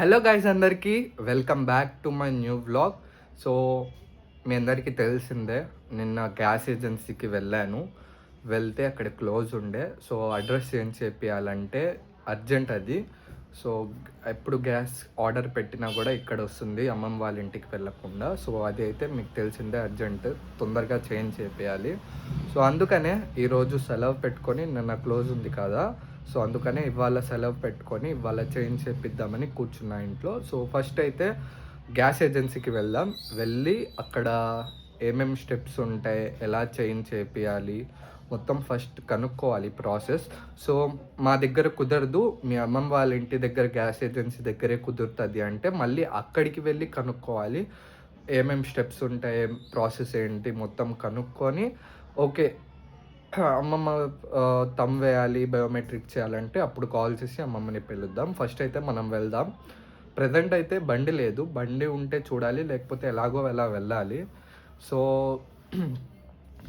Hello guys అందరికీ welcome back to my new vlog so మీ అందరికీ తెలిసిందే నిన్న గ్యాస్ ఏజెన్సీకి వెళ్ళాను. వెళ్తే అక్కడ క్లోజ్ ఉండే. సో అడ్రస్ ఏం చేపియాలంటే అర్జెంట్ అది. సో ఎప్పుడు గ్యాస్ ఆర్డర్ పెట్టినా కూడా ఇక్కడ వస్తుంది అమ్మమ్మ వాళ్ళ ఇంటికి వెళ్ళకుండా. సో అది అయితే మీకు తెలిసిందే అర్జెంట్ తొందరగా చేంజ్ చేపియాలి సో అందుకనే ఈరోజు సెలవు పెట్టుకొని నిన్న క్లోజ్ ఉంది కదా. సో అందుకనే ఇవాళ సెలవు పెట్టుకొని ఇవాళ చేంజ్ చేపిద్దామని కూర్చున్నా ఇంట్లో. సో ఫస్ట్ అయితే గ్యాస్ ఏజెన్సీకి వెళ్దాం. వెళ్ళి అక్కడ ఏమేమి స్టెప్స్ ఉంటాయి ఎలా చేంజ్ చేపియాలి మొత్తం ఫస్ట్ కనుక్కోవాలి ప్రాసెస్. సో మా దగ్గర కుదరదు. మీ అమ్మమ్మ వాళ్ళ ఇంటి దగ్గర గ్యాస్ ఏజెన్సీ దగ్గరే కుదురుతుంది అంటే మళ్ళీ అక్కడికి వెళ్ళి కనుక్కోవాలి. ఏమేమి స్టెప్స్ ఉంటాయి ప్రాసెస్ ఏంటి మొత్తం కనుక్కొని. ఓకే అమ్మమ్మ తమ్ వేయాలి బయోమెట్రిక్ చేయాలంటే అప్పుడు కాల్ చేసి అమ్మమ్మని పిలుద్దాం. ఫస్ట్ అయితే మనం వెళ్దాం. ప్రజెంట్ అయితే బండి లేదు. బండి ఉంటే చూడాలి లేకపోతే ఎలాగో ఎలా వెళ్ళాలి. సో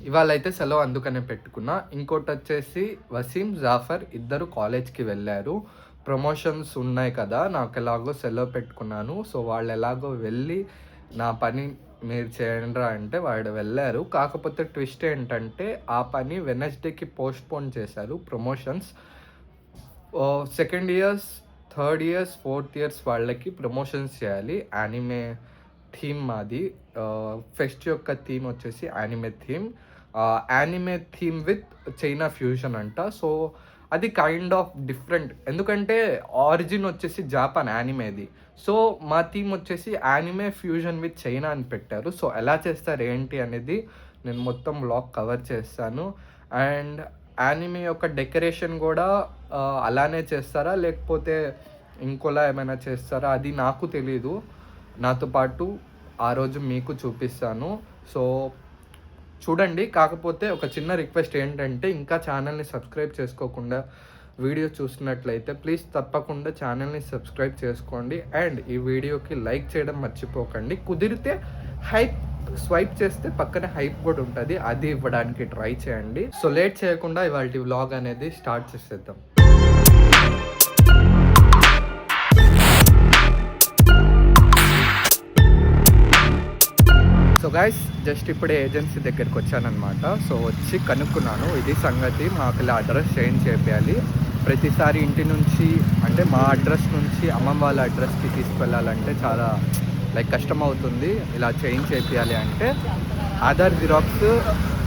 ఇవాళ అయితే సెలవు అందుకనే పెట్టుకున్నా. ఇంకోటి వచ్చేసి వసీం జాఫర్ ఇద్దరు కాలేజ్కి వెళ్ళారు. ప్రమోషన్స్ ఉన్నాయి కదా నాకు ఎలాగో సెలవు పెట్టుకున్నాను. సో వాళ్ళు ఎలాగో వెళ్ళి నా పని మీరు చేయండిరా అంటే వాడు వెళ్ళారు. కాకపోతే ట్విస్ట్ ఏంటంటే ఆ పని వెనస్డేకి పోస్ట్పోన్ చేశారు promotions. Second years third years fourth years వాళ్ళకి ప్రమోషన్స్ చేయాలి. యానిమే థీమ్ మాది. ఫెస్ట్ యొక్క థీమ్ వచ్చేసి anime theme. Anime theme with China fusion అంట. సో అది కైండ్ ఆఫ్ డిఫరెంట్. ఎందుకంటే ఆరిజిన్ వచ్చేసి జాపాన్ యానిమేది. సో మా థీమ్ వచ్చేసి యానిమే ఫ్యూజన్ విత్ చైనా అని పెట్టారు. సో ఎలా చేస్తారు ఏంటి అనేది నేను మొత్తం బ్లాగ్ కవర్ చేస్తాను. అండ్ యానిమే యొక్క డెకరేషన్ కూడా అలానే చేస్తారా? లేకపోతే ఇంకోలా ఏమైనా చేస్తారా? అది నాకు తెలీదు. నాతో పాటు ఆ రోజు మీకు చూపిస్తాను. సో చూడండి. కాకపోతే ఒక చిన్న రిక్వెస్ట్ ఏంటంటే ఇంకా ఛానల్ని సబ్స్క్రైబ్ చేసుకోకుండా వీడియో చూసినట్లయితే ప్లీజ్ తప్పకుండా ఛానల్ని సబ్స్క్రైబ్ చేసుకోండి. అండ్ ఈ వీడియోకి లైక్ చేయడం మర్చిపోకండి. కుదిరితే హైప్ స్వైప్ చేస్తే పక్కన హైప్ కూడా ఉంటుంది. అది ఇవ్వడానికి ట్రై చేయండి. సో లేట్ చేయకుండా ఇవాళ వ్లాగ్ అనేది స్టార్ట్ చేసేద్దాం. సో గైస్ జస్ట్ ఇప్పుడే ఏజెన్సీ దగ్గరికి వచ్చానమాట సో వచ్చి కనుక్కున్నాను. ఇది సంగతి మాకు ఇలా అడ్రస్ చేంజ్ చేయాలి. ప్రతిసారి ఇంటి నుంచి అంటే మా అడ్రస్ నుంచి అమ్మమ్మ వాళ్ళ అడ్రస్కి తీసుకెళ్ళాలంటే చాలా లైక్ కష్టం అవుతుంది ఇలా చేంజ్ చేయాలి అంటే ఆధార్ జిరాక్స్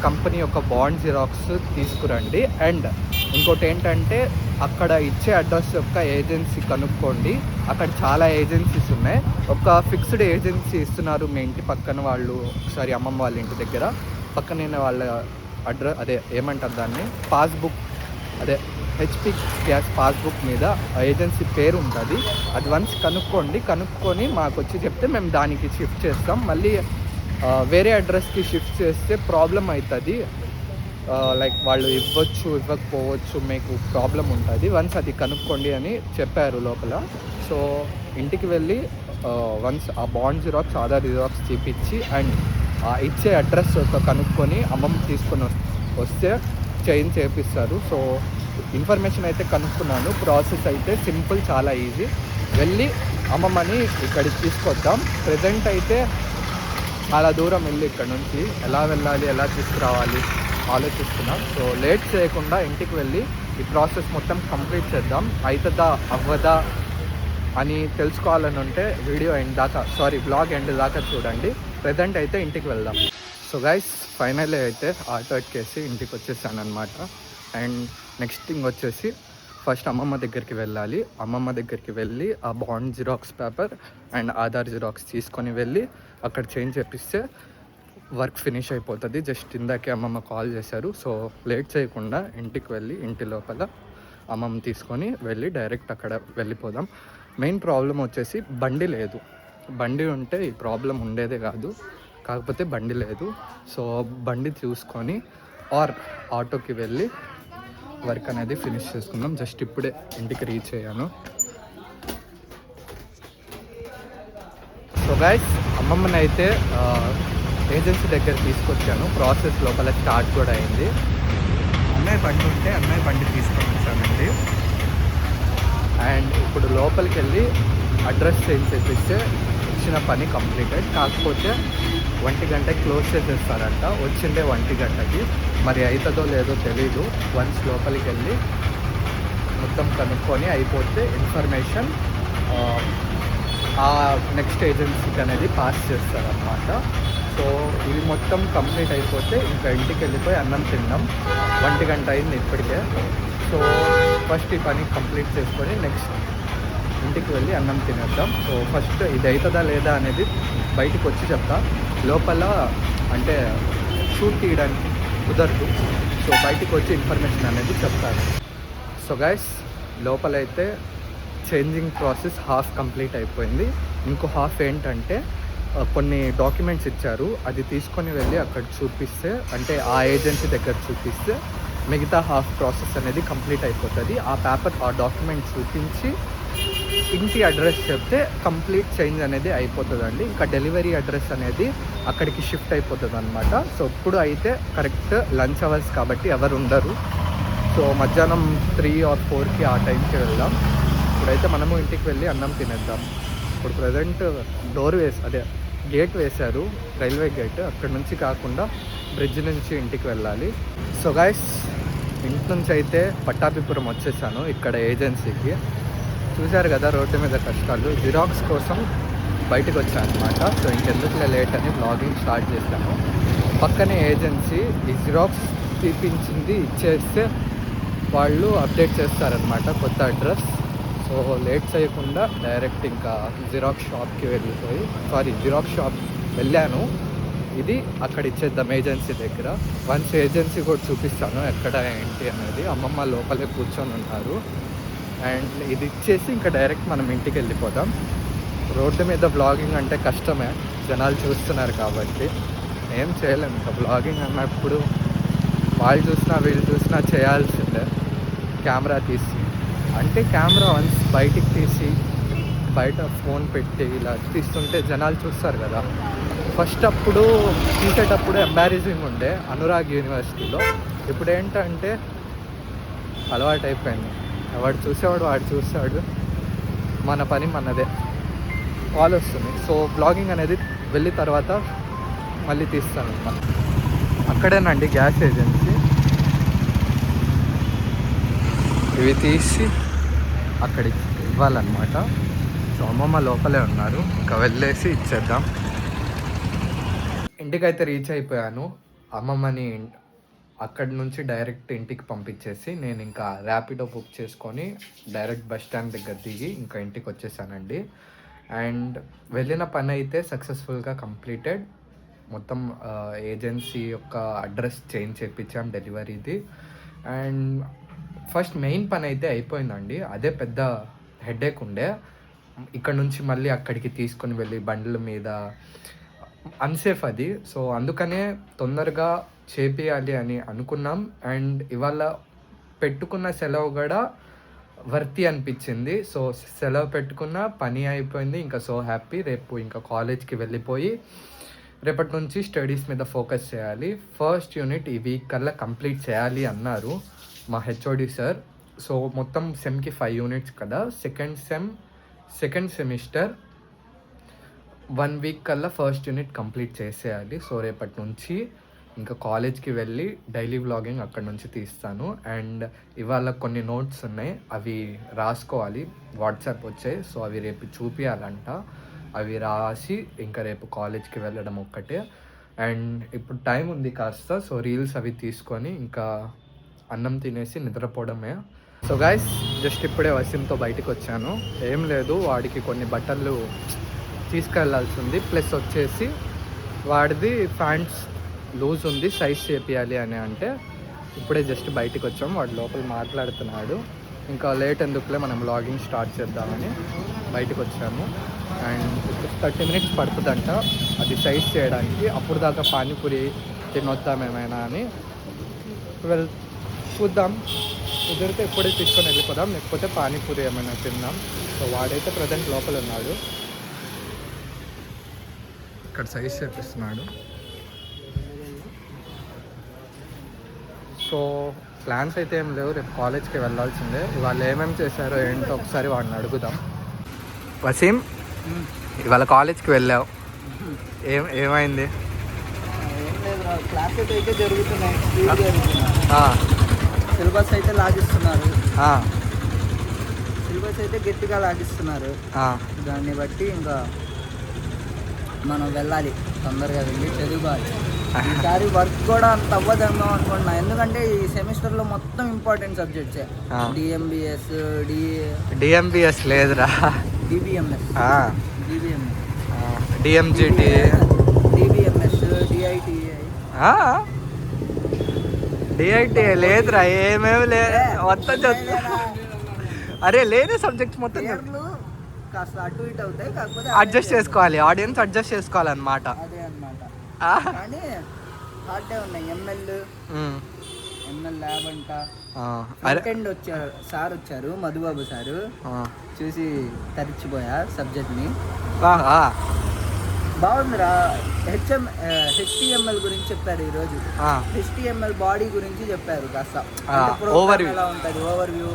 కంపెనీ యొక్క బాండ్ జిరాక్స్ తీసుకురండి. అండ్ ఇంకోటి ఏంటంటే అక్కడ ఇచ్చే అడ్రస్ యొక్క ఏజెన్సీ కనుక్కోండి. అక్కడ చాలా ఏజెన్సీస్ ఉన్నాయి. ఒక ఫిక్స్డ్ ఏజెన్సీ ఇస్తున్నారు మీ ఇంటి పక్కన వాళ్ళు ఒకసారి అమ్మమ్మ వాళ్ళ ఇంటి దగ్గర. పక్కనైన వాళ్ళ అడ్రస్ అదే ఏమంటారు దాన్ని? పాస్బుక్ అదే హెచ్పి గ్యాస్ పాస్బుక్ మీద ఏజెన్సీ పేరు ఉంటుంది. అది వన్స్ కనుక్కోండి. కనుక్కొని మాకు వచ్చి చెప్తే మేము దానికి షిఫ్ట్ చేస్తాం. మళ్ళీ వేరే అడ్రస్కి షిఫ్ట్ చేస్తే ప్రాబ్లం అవుతుంది లైక్ వాళ్ళు ఇవ్వచ్చు ఇవ్వకపోవచ్చు మీకు ప్రాబ్లం ఉంటుంది. వన్స్ అది కనుక్కోండి అని చెప్పారు లోపల. సో ఇంటికి వెళ్ళి వన్స్ ఆ బాండ్ జిరాక్స్ ఆధార్ జిరాక్స్ చూపించి అండ్ ఇచ్చే అడ్రస్ కనుక్కొని అమ్మమ్మ తీసుకొని వస్తే చేంజ్ చేపిస్తారు. సో ఇన్ఫర్మేషన్ అయితే కనుక్కున్నాను. ప్రాసెస్ అయితే సింపుల్ చాలా ఈజీ. వెళ్ళి అమ్మమ్మని ఇక్కడికి తీసుకొద్దాం. ప్రజెంట్ అయితే చాలా దూరం వెళ్ళి ఇక్కడ నుంచి ఎలా వెళ్ళాలి ఎలా తీసుకురావాలి ఆలోచిస్తున్నాం. సో లేట్ చేయకుండా ఇంటికి వెళ్ళి ఈ ప్రాసెస్ మొత్తం కంప్లీట్ చేద్దాం. అవుతుందా అవ్వదా అని తెలుసుకోవాలని ఉంటే వీడియో ఎండ్ దాకా సారీ బ్లాగ్ ఎండ్ దాకా చూడండి. ప్రజెంట్ అయితే ఇంటికి వెళ్దాం. సో గైస్ ఫైనల్ అయితే ఆటో ఎక్కేసి ఇంటికి వచ్చేసాను అనమాట అండ్ నెక్స్ట్ థింగ్ వచ్చేసి ఫస్ట్ అమ్మమ్మ దగ్గరికి వెళ్ళాలి. అమ్మమ్మ దగ్గరికి వెళ్ళి ఆ bond xerox paper and Aadhaar xerox తీసుకొని వెళ్ళి అక్కడ చేంజ్ చేపిస్తే వర్క్ ఫినిష్ అయిపోతుంది. జస్ట్ ఇందాకే అమ్మమ్మ కాల్ చేశారు. సో లేట్ చేయకుండా ఇంటికి వెళ్ళి ఇంటి లోపల అమ్మమ్మ తీసుకొని వెళ్ళి డైరెక్ట్ అక్కడ వెళ్ళిపోదాం. మెయిన్ ప్రాబ్లం వచ్చేసి బండి లేదు. బండి ఉంటే ఈ ప్రాబ్లం ఉండేదే కాదు. కాకపోతే బండి లేదు. సో బండి చూసుకొని ఆర్ ఆటోకి వెళ్ళి వర్క్ అనేది ఫినిష్ చేసుకుందాం. జస్ట్ ఇప్పుడే ఇంటికి రీచ్ అయ్యాను. సో గైస్ అమ్మమ్మని అయితే ఏజెన్సీ దగ్గర తీసుకొచ్చాను. ప్రాసెస్ లోపల స్టార్ట్ కూడా అయింది. అన్నయ్య బండి ఉంటే అన్నయ్య బండి తీసుకొని వచ్చానండి. అండ్ ఇప్పుడు లోపలికి వెళ్ళి అడ్రస్ చేంజ్ చేపిస్తే ఇచ్చిన పని కంప్లీటెడ్ కాకపోతే ఒంటి గంటకి క్లోజ్ చేసేస్తారంట. వచ్చిందే ఒంటి గంటకి. మరి అవుతుందో లేదో తెలీదు. వన్స్ లోపలికి వెళ్ళి మొత్తం కనుక్కొని అయిపోతే ఇన్ఫర్మేషన్ ఆ నెక్స్ట్ ఏజెన్సీకి అనేది పాస్ చేస్తారనమాట సో ఇది మొత్తం కంప్లీట్ అయిపోతే ఇంకా ఇంటికి వెళ్ళిపోయి అన్నం తిన్నాం. ఒంటి గంట అయింది ఇప్పటికే. సో ఫస్ట్ ఈ పని కంప్లీట్ చేసుకొని నెక్స్ట్ ఇంటికి వెళ్ళి అన్నం తినేద్దాం. సో ఫస్ట్ ఇది అవుతుందా లేదా అనేది బయటికి వచ్చి చెప్తా. లోపల అంటే షూట్ తీయడానికి కుదరదు. సో బయటకు వచ్చి ఇన్ఫర్మేషన్ అనేది చెప్తాను. సో గైస్ లోపలైతే చేంజింగ్ ప్రాసెస్ హాఫ్ కంప్లీట్ అయిపోయింది. ఇంకో హాఫ్ ఏంటంటే కొన్ని డాక్యుమెంట్స్ ఇచ్చారు. అది తీసుకొని వెళ్ళి అక్కడ చూపిస్తే అంటే ఆ ఏజెన్సీ దగ్గర చూపిస్తే మిగతా హాఫ్ ప్రాసెస్ అనేది కంప్లీట్ అయిపోతుంది. ఆ పేపర్ ఆ డాక్యుమెంట్ చూపించి ఇంటి అడ్రస్ చెప్తే కంప్లీట్ చేంజ్ అనేది అయిపోతుందండి. ఇంకా డెలివరీ అడ్రస్ అనేది అక్కడికి షిఫ్ట్ అయిపోతుంది అనమాట సో ఇప్పుడు అయితే కరెక్ట్ లంచ్ అవర్స్ కాబట్టి ఎవరు ఉండరు సో మధ్యాహ్నం త్రీ ఆర్ ఫోర్కి ఆ టైంకి వెళ్దాం. ఇప్పుడైతే మనము ఇంటికి వెళ్ళి అన్నం తినేద్దాం. ఇప్పుడు ప్రజెంట్ డోర్ వేసి అదే గేట్ వేశారు. Railway gate. అక్కడ నుంచి కాకుండా బ్రిడ్జ్ నుంచి ఇంటికి వెళ్ళాలి. సో గాయస్ ఇంటి నుంచి అయితే పట్టాభిపురం వచ్చేసాను ఇక్కడ ఏజెన్సీకి. చూశారు కదా రోడ్డు మీద కష్టాలు. జిరాక్స్ కోసం బయటకు వచ్చాను అనమాట సో ఇంకెందుకులే లేట్ అని బ్లాగింగ్ స్టార్ట్ చేశాను పక్కనే ఏజెన్సీ ఈ జిరాక్స్ తీపించింది ఇచ్చేస్తే వాళ్ళు అప్డేట్ చేస్తారనమాట కొత్త అడ్రస్ సో లేట్ చేయకుండా డైరెక్ట్ ఇంకా జిరాక్స్ షాప్కి వెళ్ళిపోయి సారీ జిరాక్స్ షాప్ వెళ్ళాను. ఇది అక్కడ ఇచ్చేద్దాం ఏజెన్సీ దగ్గర. వన్స్ ఏజెన్సీ కూడా చూపిస్తాను ఎక్కడ ఏంటి అనేది. అమ్మమ్మ లోపలే కూర్చొని ఉన్నారు. అండ్ ఇది ఇచ్చేసి ఇంకా డైరెక్ట్ మనం ఇంటికి వెళ్ళిపోతాం. రోడ్డు మీద బ్లాగింగ్ అంటే కష్టమే. జనాలు చూస్తున్నారు కాబట్టి ఏం చేయలేము ఇంకా బ్లాగింగ్ అన్నప్పుడు వాళ్ళు చూసినా వీళ్ళు చూసినా చేయాల్సిందే. కెమెరా తీసి. అంటే కెమెరా వన్స్ బయటికి తీసి బయట ఫోన్ పెట్టి ఇలా తీస్తుంటే జనాలు చూస్తారు కదా. ఫస్ట్ అప్పుడు తీసేటప్పుడు ఎంబారేజింగ్ ఉండే అనురాగ్ యూనివర్సిటీలో ఇప్పుడు ఏంటంటే అలవాటు అయిపోయింది వాడు చూసేవాడు వాడు చూస్తాడు. మన పని మనదే. వాళ్ళు వస్తుంది. సో బ్లాగింగ్ అనేది వెళ్ళిన తర్వాత మళ్ళీ తీస్తాను అక్కడేనండి గ్యాస్ ఏజెన్సీ. ఇవి తీసి అక్కడికి ఇవ్వాలన్నమాట. సో అమ్మమ్మ లోపలే ఉన్నారు. ఇంకా వెళ్ళేసి ఇచ్చేద్దాం. ఇంటికైతే రీచ్ అయిపోయాను. అమ్మమ్మని అక్కడి నుంచి డైరెక్ట్ ఇంటికి పంపించేసి నేను ఇంకా ర్యాపిడో బుక్ చేసుకొని డైరెక్ట్ బస్ స్టాండ్ దగ్గర దిగి ఇంకా ఇంటికి వచ్చేసానండి. అండ్ వెళ్ళిన పని అయితే సక్సెస్ఫుల్గా కంప్లీటెడ్. మొత్తం ఏజెన్సీ యొక్క అడ్రస్ చేంజ్ చేయించాం డెలివరీది. అండ్ ఫస్ట్ మెయిన్ పని అయితే అయిపోయిందండి. అదే పెద్ద హెడేక్ ఉండే. ఇక్కడ నుంచి మళ్ళీ అక్కడికి తీసుకొని వెళ్ళి బండ్ల మీద అన్సేఫ్ అది. సో అందుకనే తొందరగా చేపియాలి అని అనుకున్నాం. అండ్ ఇవాళ పెట్టుకున్న సెలవు కూడా వర్తి అనిపించింది. సో సెలవు పెట్టుకున్న పని అయిపోయింది. ఇంకా సో హ్యాపీ రేపు ఇంకా కాలేజ్కి వెళ్ళిపోయి రేపటి నుంచి స్టడీస్ మీద ఫోకస్ చేయాలి. ఫస్ట్ యూనిట్ ఈ వీక్ కల్లా కంప్లీట్ చేయాలి అన్నారు మా హెచ్ఓడి సార్. సో మొత్తం సెమ్కి ఫైవ్ యూనిట్స్ కదా. Second sem second semester one week కల్లా ఫస్ట్ యూనిట్ కంప్లీట్ చేసేయాలి. సో రేపటి నుంచి ఇంకా కాలేజ్కి వెళ్ళి డైలీ వ్లాగింగ్ అక్కడ నుంచి తీస్తాను. అండ్ ఇవాళ కొన్ని నోట్స్ ఉన్నాయి. అవి రాసుకోవాలి. వాట్సాప్ వచ్చాయి. సో అవి రేపు చూపించాలంట అవి రాసి ఇంకా రేపు కాలేజ్కి వెళ్ళడం ఒక్కటే. అండ్ ఇప్పుడు టైం ఉంది కాస్త. సో రీల్స్ అవి తీసుకొని ఇంకా అన్నం తినేసి నిద్రపోవడమే. సో గాయస్ జస్ట్ ఇప్పుడే వసీంతో బయటకు వచ్చాను ఏం లేదు. వాడికి కొన్ని బట్టలు తీసుకెళ్ళాల్సి ఉంది ప్లస్ వచ్చేసి వాడిది ప్యాంట్స్ లూజ్ ఉంది సైజ్ చేపియాలి అని అంటే ఇప్పుడే జస్ట్ బయటికి వచ్చాం వాడు లోపల మాట్లాడుతున్నాడు. ఇంకా లేట్ ఎందుకులే మనం లాగింగ్ స్టార్ట్ చేద్దామని బయటకు వచ్చాము అండ్ థర్టీ మినిట్స్ పడుతుందంట. అది సైజ్ చేయడానికి అప్పుడు దాకా పానీపూరి తినొద్దాం ఏమైనా అని. వెల్ చూద్దాం. కుదిరితే ఇప్పుడే తీసుకొని వెళ్ళిపోదాం. లేకపోతే పానీపూరి ఏమైనా తిందాం. సో వాడైతే ప్రజెంట్ లోపల ఉన్నాడు. ఇక్కడ సైజ్ చేపిస్తున్నాడు. సో ప్లాన్స్ అయితే ఏం లేవు. రేపు కాలేజ్కి వెళ్ళాల్సిందే. వాళ్ళు ఏమేమి చేశారో ఏంటో ఒకసారి వాడిని అడుగుదాం. వసీం ఇవాళ కాలేజ్కి వెళ్ళావు. ఏం ఏమైంది? క్లాసెస్ అయితే జరుగుతున్నాయి సిలబస్ అయితే లాగిస్తున్నారు. సిలబస్ అయితే గట్టిగా లాగిస్తున్నారు. దాన్ని బట్టి ఇంకా మనం వెళ్ళాలి. తొందరగా వెళ్ళి చదువుకోవాలి. ఈసారి వర్క్ కూడా అంత అవ్వదేమో అనుకుంటున్నా. ఎందుకంటే ఈ సెమిస్టర్లో మొత్తం ఇంపార్టెంట్ సబ్జెక్ట్సే. డిఎంబిఎస్ డి డిఎంబిఎస్ లేదురా. DBMS DBMS DMGT DBMS DITI? DIT లేదురా ఏమేమి లే మొత్తం అరే లేని సబ్జెక్ట్స్ మొత్తం. కాస్త అటు ఇటు అవుతాయి కాకపోతే అడ్జస్ట్ చేసుకోవాలి. ఆడియన్స్ అడ్జస్ట్ చేసుకోవాలన్నమాట. అదే అన్నమాట. కానీ హార్డే ఉన్నాయి. ఎంఎల్ ఎంఎల్ ల్యాబ్ అంట. ఫ్రంట్ వచ్చారు సార్ వచ్చారు మధుబాబు సారు. చూసి తరిచిపోయా సబ్జెక్ట్ని ఆ, బాగుందిరా. హెచ్ఎం హెచ్టిఎంఎల్ గురించి చెప్పారు ఈరోజు. హెచ్టిఎంఎల్ బాడీ గురించి చెప్పారు కాస్త. overview. ఎలా ఉంటుంది ఓవర్ వ్యూ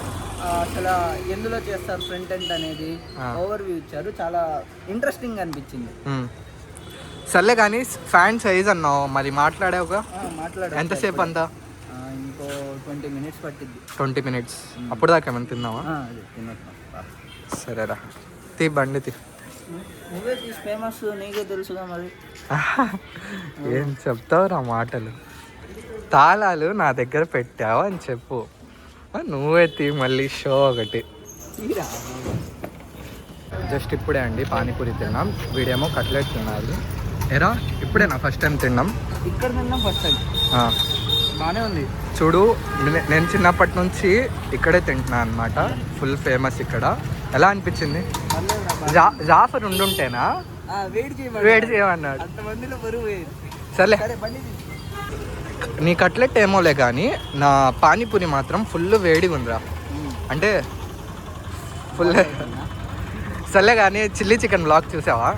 అసలు ఎందులో చేస్తారు ఫ్రంట్ ఎండ్ అనేది. ఓవర్ వ్యూ ఇచ్చారు. చాలా ఇంట్రెస్టింగ్ అనిపించింది. సర్లే కానీ ఫ్యాన్ సైజ్ అన్నావు. మరి మాట్లాడావుగా? ఆ, మాట్లాడు ఎంతసేపు అంతా? ఇంకో ట్వంటీ మినిట్స్ పట్టిద్ది. ట్వంటీ మినిట్స్ అప్పుడు దాకా ఏమైనా తిన్నావా. రా. సరేరా. తీ బండి తీ. నువ్వే తీసి ఫేమస్ నీకే తెలుసుగా మరి. ఏం చెప్తావురా మాటలు? తాళాలు నా దగ్గర పెట్టావు అని చెప్పు. నువ్వే తీ మళ్ళీ షో ఒకటి. జస్ట్ ఇప్పుడే అండి పానీపూరి తిన్నాం. వీడేమో కట్లెట్ తిన్నారు ఎరా ఇప్పుడే నా ఫస్ట్ టైం తిన్నాం. ఇక్కడ తిన్నాం ఫస్ట్ టైం బాగానే ఉంది. చూడు నే- నేను చిన్నప్పటి నుంచి ఇక్కడే తింటున్నా అనమాట ఫుల్ ఫేమస్ ఇక్కడ. ఎలా అనిపించింది? జాఫర్ ఉండుంటేనా వేడి చేయమని వేడి చేయమన్నాడు. సర్లే. నీ కట్లెట్ ఏమోలే కానీ నా పానీపూరి మాత్రం ఫుల్ వేడిగా ఉందిరా. అంటే ఫుల్ సర్లే కానీ చిల్లీ చికెన్ బ్లాగ్ చూసావా.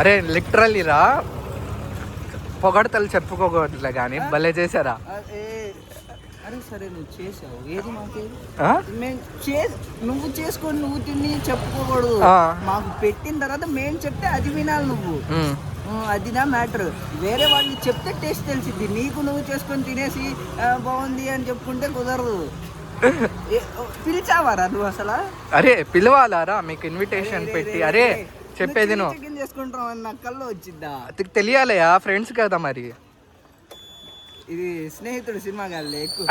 అరే లిటరల్లీ రా పొగడతలు చెప్పుకోకూడదులే కానీ భలే చేశారా? అరే సరే నువ్వు చేసావు. ఏది మాకేది ఆ? మేము చే నువ్వు చేసుకొని నువ్వు తిని చెప్పుకోకూడదు. మాకు పెట్టిన తర్వాత మేము చెప్తే అది వినాలి నువ్వు. ఉమ్, అదినా మ్యాటర్. వేరే వాళ్ళు చెప్తే టేస్ట్ తెలిసిద్ది. నీకు నువ్వు చేసుకొని తినేసి "ఆ, బాగుంది అని చెప్పుకుంటే కుదరదు. పిలిచావారా నువ్వు అసలు? అరే పిలవాలారా? మీకు ఇన్విటేషన్ పెట్టి. అరే చెప్పేది నువ్వు. చేసుకుంటాం నాకు కల్లో వచ్చిద్దా? అది తెలియాలయా ఫ్రెండ్స్ కదా మరి. ఇది స్నేహితుడు సినిమా కాదు ఎక్కువ.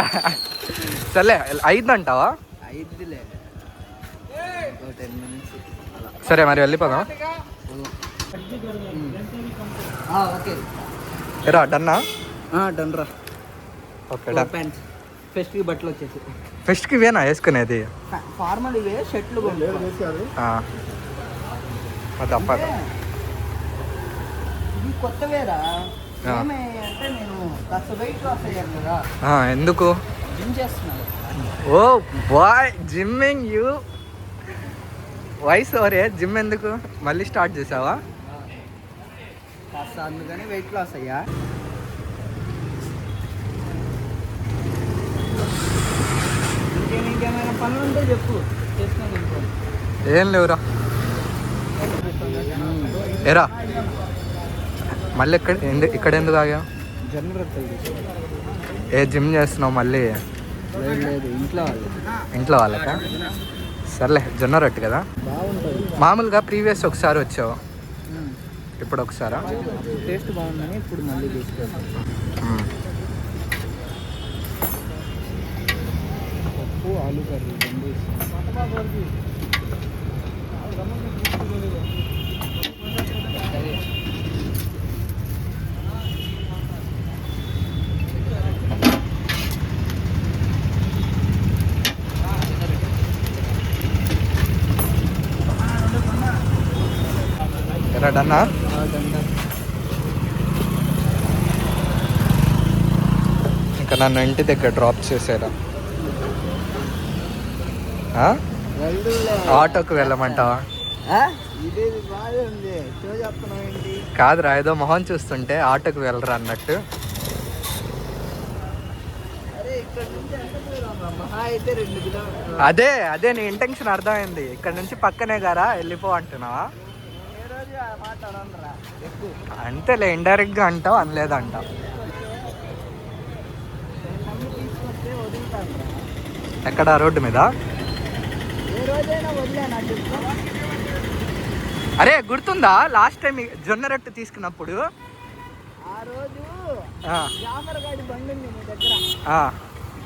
సర్లే అయిద్దంటావా అయిద్దిలే ఇంకో టెన్ మినిట్స్. సరే మరి వెళ్ళిపోదాం. ఆ, ఓకే. ఎరా డన్నా? డన్ రా. Okay done. ప్యాంట్స్ ఫెస్ట్కి బట్టలు వచ్చేసి. ఫెస్ట్కి ఇవేనా వేసుకునేది? ఫార్మల్ ఇవే షర్ట్లు. అది తప్పదు. ఇది కొత్తవేరా? ఎందుకు? ఓ బాయ్ జిమ్మింగ్ యూ వయసు ఒరే జిమ్ ఎందుకు? మళ్ళీ స్టార్ట్ చేసావా? అందుకని వెయిట్ లాస్ అయ్యా. ఇంకేం ఇంకేమైనా పనులు ఉంటే చెప్పు. ఏం లేవురా. ఎరా మళ్ళీ ఇక్కడ ఎందు ఇక్కడ ఎందుకు ఆగా. ఏ జిమ్ చేస్తున్నావు మళ్ళీ? ఇంట్లో వాళ్ళు. ఇంట్లో వాళ్ళకా? సర్లే జొన్న రొట్టె కదా? మామూలుగా ప్రీవియస్ ఒకసారి వచ్చావు. ఇప్పుడు ఒకసారా? టేస్ట్ బాగుందని ఇప్పుడు మళ్ళీ. పప్పు ఆలు కర్రీ done. ఇంకా నన్ను ఇంటి దగ్గర డ్రాప్ చేసారా. ఆటోకి వెళ్ళమంటావా? కాదురా ఏదో మొహం చూస్తుంటే ఆటోకి వెళ్ళరా అన్నట్టు. అదే అదే నీ ఇంటెన్షన్ అర్థమైంది. ఇక్కడ నుంచి పక్కనే కదా వెళ్ళిపో అంటున్నావా ఏ రోజు ఆ మాట అనరా ఎక్కువ అంతేలే ఇండైరెక్ట్గా అంటావు అనలేదంట. ఎక్కడ? రోడ్డు మీద? అరే గుర్తుందా? లాస్ట్ టైం జొన్న రొట్టె తీసుకున్నప్పుడు? ఆ రోజు ఆ, జాఫర్ గాడి బండి ఉంది నీ దగ్గర. ఆ.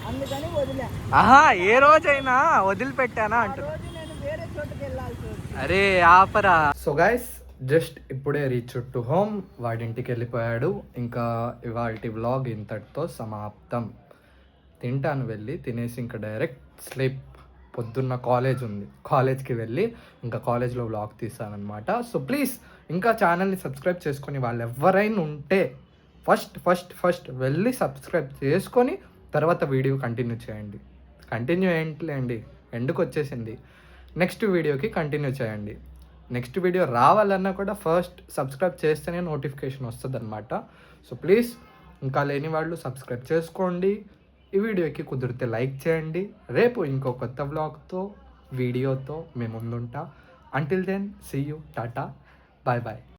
అందుకని వదిలే. ఆహా ఏ రోజైనా వదిలిపెట్టానా ఆ అంటున్నా. రోజు నేను వేరే చోటుకి వెళ్ళాల్సి వచ్చింది. అరే ఆపరా. సో గైస్ జస్ట్ ఇప్పుడే రీచ్ టు హోమ్ వాడింటికి వెళ్ళిపోయాడు. ఇంకా ఇవాళ వ్లాగ్ ఇంతటితో సమాప్తం. తింటాను వెళ్ళి తినేసి ఇంకా డైరెక్ట్ స్లీప్ పొద్దున్న కాలేజ్ ఉంది. కాలేజ్కి వెళ్ళి ఇంకా కాలేజ్లో వ్లాగ్ తీసానమాట సో ప్లీజ్ ఇంకా ఛానల్ని సబ్స్క్రైబ్ చేసుకొని వాళ్ళు ఎవరైనా ఉంటే ఫస్ట్ ఫస్ట్ ఫస్ట్ వెళ్ళి సబ్స్క్రైబ్ చేసుకొని తర్వాత వీడియో కంటిన్యూ చేయండి. కంటిన్యూ ఏంటిలేండి? ఎండుకు వచ్చేసింది? నెక్స్ట్ వీడియోకి కంటిన్యూ చేయండి. నెక్స్ట్ వీడియో రావాలన్నా కూడా ఫస్ట్ సబ్స్క్రైబ్ చేస్తేనే నోటిఫికేషన్ వస్తుంది అనమాట సో ప్లీజ్ ఇంకా లేని వాళ్ళు సబ్స్క్రైబ్ చేసుకోండి. ఈ వీడియోకి కుదిరితే లైక్ చేయండి. రేపు ఇంకో కొత్త వ్లాగ్తో వీడియోతో మేము ముందుంటా. Until then see you tata bye bye